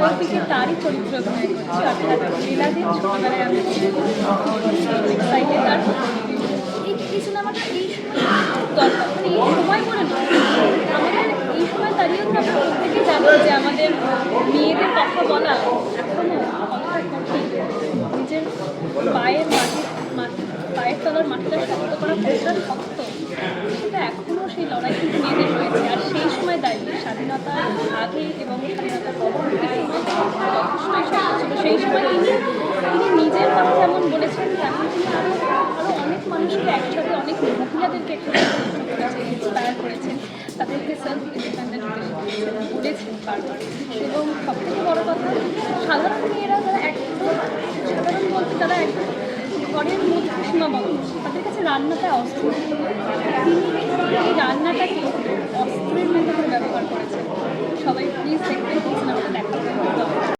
ছবিতে তারই চরিত্র অভিনয় করছি অর্থাৎ লীলাদের ছোটবেলায় আমি এক্সাইটেড আর এই এই এই সময় মানে করে এই সময় দাঁড়িয়েও তো আমরা জানি যে আমাদের মেয়েদের কথা বলা এখনও কতটা কঠিন নিজের পায়ের মাটি মাটি, পায়ের তলার মাটিটা শক্ত করা কতটা শক্ত, সেটা এখনও সেই লড়াই কিন্তু মেয়েদের রয়েছে আর সেই সময় দাঁড়িয়ে স্বাধীনতার আগে এবং স্বাধীনতার সেই সময় তিনি তিনি নিজের কথা যেমন বলেছেন তেমন তিনি আরও আরও অনেক মানুষকে একসাথে, অনেক মহিলাদেরকে একসাথে ইন্সপায়ার করেছেন। তাদেরকে বলেছেন বারবার। এবং সবথেকে বড় কথা, সাধারণ মেয়েরা যারা একদম, সাধারণ বলতে তারা একদম ঘরের মধ্যে সীমাবদ্ধ। তাদের কাছে রান্নাটা অস্থির। তিনি এই রান্নাটাকে